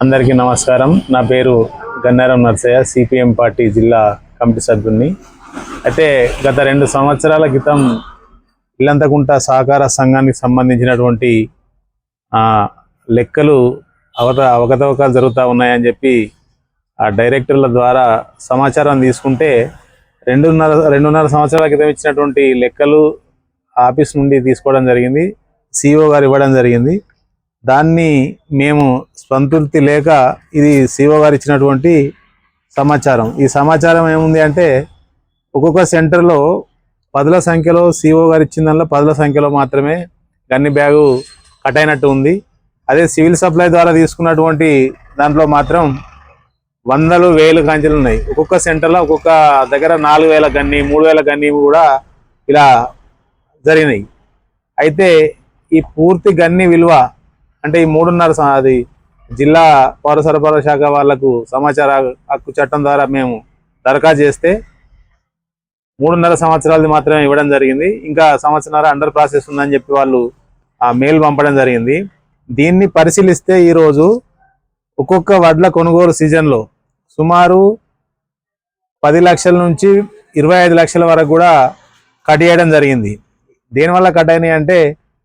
అందరికీ నమస్కారం. నా పేరు గన్నారం నర్సయ్య సిపిఎం పార్టీ జిల్లా కమిటీ సభ్యుడిని అయితే గత రెండు సంవత్సరాల క్రితం ఇల్లంతకుంట సహకార సంఘానికి సంబంధించినటువంటి ఆ, లెక్కలు అవత అవకతవకాలు జరుగుతూ ఉన్నాయని చెప్పి ఆ డైరెక్టర్ల ద్వారా సమాచారం తీసుకుంటే రెండున్నర రెండున్నర సంవత్సరాల క్రితం ఇచ్చినటువంటి లెక్కలు ఆఫీస్ నుండి తీసుకోవడం జరిగింది సిఇఓ గారు ఇవ్వడం జరిగింది. దాన్ని మేము సంతృప్తి లేక ఇది సిఓ గారు ఇచ్చినటువంటి సమాచారం. ఈ సమాచారం ఏముంది అంటే ఒక్కొక్క సెంటర్లో పదుల సంఖ్యలో సిఓ గారు ఇచ్చిన దానిలో పదుల సంఖ్యలో మాత్రమే గన్ని బ్యాగు కట్ అయినట్టు ఉంది. అదే సివిల్ సప్లై ద్వారా తీసుకున్నటువంటి దాంట్లో మాత్రం వందలు వేలు కాంచెలు ఉన్నాయి. ఒక్కొక్క సెంటర్లో ఒక్కొక్క దగ్గర నాలుగు వేల గన్ని మూడు వేల గన్ని కూడా ఇలా జరిగినాయి. అయితే ఈ పూర్తి గన్ని విలువ అంటే ఈ మూడున్నర స- అది జిల్లా పౌర సరఫరా శాఖ వాళ్ళకు సమాచార హక్కు చట్టం ద్వారా మేము దరఖాస్తు చేస్తే మూడున్నర సంవత్సరాలది మాత్రమే ఇవ్వడం జరిగింది. ఇంకా సంవత్సరాల అండర్ ప్రాసెస్ ఉందని చెప్పి వాళ్ళు ఆ మెయిల్ పంపడం జరిగింది. దీన్ని పరిశీలిస్తే ఈరోజు ఒక్కొక్క వడ్ల కొనుగోలు సీజన్లో సుమారు పది లక్షల నుంచి ఇరవై ఐదు లక్షల వరకు కూడా కట్ చేయడం జరిగింది. దేనివల్ల కట్ అయినాయి అంటే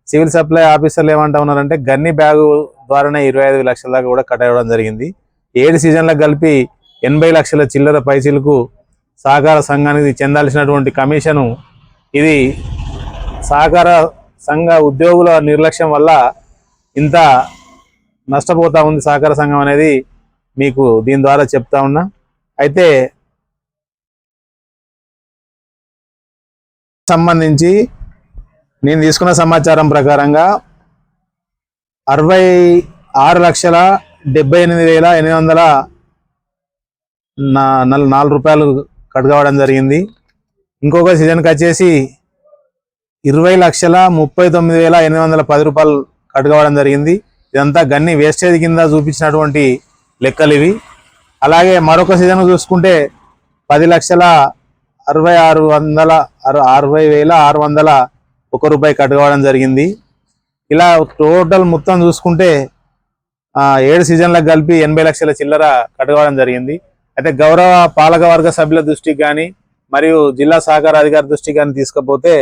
సివిల్ సప్లై ఆఫీసర్లు ఏమంటా ఉన్నారంటే గన్ని బ్యాగు ద్వారానే ఇరవై ఐదు లక్షల దాకా కూడా కట్ అవ్వడం జరిగింది. ఏడు సీజన్లకు కలిపి ఎనభై లక్షల చిల్లర పైసలకు సహకార సంఘానికి చెందాల్సినటువంటి కమిషను ఇది సహకార సంఘ ఉద్యోగుల నిర్లక్ష్యం వల్ల ఇంత నష్టపోతా ఉంది సహకార సంఘం అనేది మీకు దీని ద్వారా చెప్తా ఉన్నా. అయితే సంబంధించి నేను తీసుకున్న సమాచారం ప్రకారంగా అరవై ఆరు లక్షల డెబ్బై ఎనిమిది వేల ఎనిమిది వందల నా- నాలుగు రూపాయలు కట్ కావడం జరిగింది. ఇంకొక సీజన్కి వచ్చేసి ఇరవై లక్షల ముప్పై తొమ్మిది వేల ఎనిమిది వందల పది రూపాయలు కట్ కావడం జరిగింది. ఇదంతా గన్ని వేస్టేజ్ కింద చూపించినటువంటి లెక్కలు ఇవి. అలాగే మరొక సీజన్ చూసుకుంటే పది లక్షల అరవై ఆరు వందల అర అరవై వేల ఆరు వందల ఒక రూపాయి కట్ కావడం జరిగింది. ఇలా టోటల్ మొత్తం చూసుకుంటే ఏడు సీజన్లకు కలిపి ఎనభై లక్షల చిల్లర కట్ కావడం జరిగింది. అయితే గౌరవ పాలక వర్గ సభ్యుల దృష్టికి కానీ మరియు జిల్లా సహకార అధికారి దృష్టికి కానీ తీసుకపోతే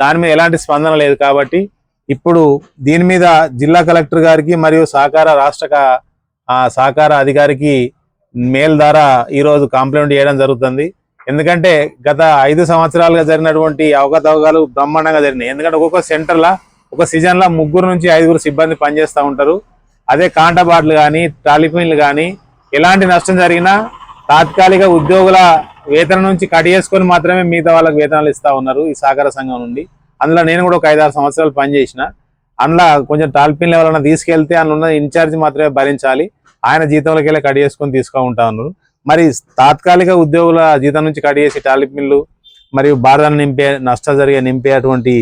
దాని మీద ఎలాంటి స్పందన లేదు కాబట్టి ఇప్పుడు దీని మీద జిల్లా కలెక్టర్ గారికి మరియు సహకార రాష్ట్ర సహకార అధికారికి మెయిల్ ద్వారా ఈరోజు కంప్లైంట్ చేయడం జరుగుతుంది. ఎందుకంటే గత ఐదు సంవత్సరాలుగా జరిగినటువంటి అవకతవకాలు బ్రహ్మాండంగా జరిగినాయి. ఎందుకంటే ఒక్కొక్క సెంటర్లో ఒక సీజన్లో ముగ్గురు నుంచి ఐదుగురు సిబ్బంది పనిచేస్తూ ఉంటారు. అదే కాంటబాట్లు కానీ టాలిపిన్లు కానీ ఎలాంటి నష్టం జరిగినా తాత్కాలిక ఉద్యోగుల వేతనం నుంచి కట్ చేసుకొని మాత్రమే మిగతా వాళ్ళకి వేతనాలు ఇస్తా ఉన్నారు ఈ సహకార సంఘం నుండి. అందులో నేను కూడా ఒక ఐదారు సంవత్సరాలు పనిచేసిన. అందులో కొంచెం టాల్పిన్ లెవెల్ తీసుకెళ్తే అందులో ఉన్న ఇన్ఛార్జ్ మాత్రమే భరించాలి. ఆయన జీతంలోకి వెళ్ళి కట్ చేసుకొని తీసుకో ఉంటా ఉన్నారు. మరి తాత్కాలిక ఉద్యోగుల జీతం నుంచి కట్ చేసి మిల్లు మరియు బాధలను నింపే నష్టం జరిగే నింపేటువంటి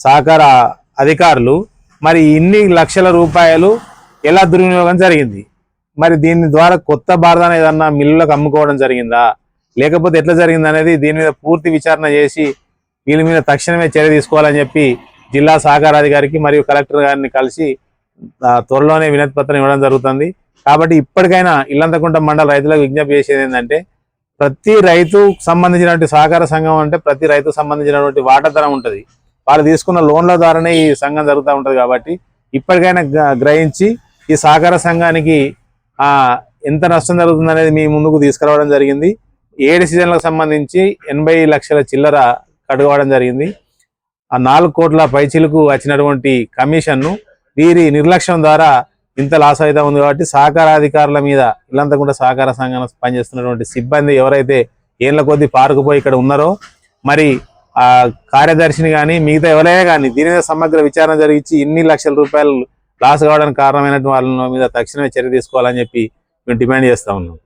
సహకార అధికారులు మరి ఇన్ని లక్షల రూపాయలు ఎలా దుర్వినియోగం జరిగింది? మరి దీని ద్వారా కొత్త బాధన ఏదన్నా మిల్లులకు అమ్ముకోవడం జరిగిందా? లేకపోతే ఎట్లా జరిగింది అనేది దీని మీద పూర్తి విచారణ చేసి వీళ్ళ మీద తక్షణమే చర్య తీసుకోవాలని చెప్పి జిల్లా సహకార అధికారికి మరియు కలెక్టర్ గారిని కలిసి త్వరలోనే వినతి పత్రం ఇవ్వడం జరుగుతుంది. కాబట్టి ఇప్పటికైనా ఇల్లంతకుంట మండల రైతులకు విజ్ఞప్తి చేసేది ఏంటంటే ప్రతి రైతు సంబంధించినటువంటి సహకార సంఘం అంటే ప్రతి రైతు సంబంధించినటువంటి వాటాధనం ఉంటుంది. వాళ్ళు తీసుకున్న లోన్ల ద్వారానే ఈ సంఘం జరుగుతూ ఉంటుంది కాబట్టి ఇప్పటికైనా గ్రహించి ఈ సహకార సంఘానికి ఎంత నష్టం జరుగుతుంది అనేది మీ ముందుకు తీసుకురావడం జరిగింది. ఏడు సీజన్లకు సంబంధించి ఎనభై లక్షల చిల్లర కడుగవడం జరిగింది. ఆ నాలుగు కోట్ల పైచీలకు వచ్చినటువంటి కమిషన్ను వీరి నిర్లక్ష్యం ద్వారా ఇంత లాస్ అవుతా ఉంది కాబట్టి సహకార అధికారుల మీద ఇల్లంతకుండా సహకార సంఘం పనిచేస్తున్నటువంటి సిబ్బంది ఎవరైతే ఏళ్ళ కొద్దీ పారుకుపోయి ఇక్కడ ఉన్నారో మరి ఆ కార్యదర్శిని కానీ మిగతా ఎవరైనా కానీ దీని మీద సమగ్ర విచారణ జరిగించి ఇన్ని లక్షల రూపాయలు లాస్ కావడానికి కారణమైనటువంటి వాళ్ళ మీద తక్షణమే చర్య తీసుకోవాలని చెప్పి మేము డిమాండ్ చేస్తా ఉన్నాం.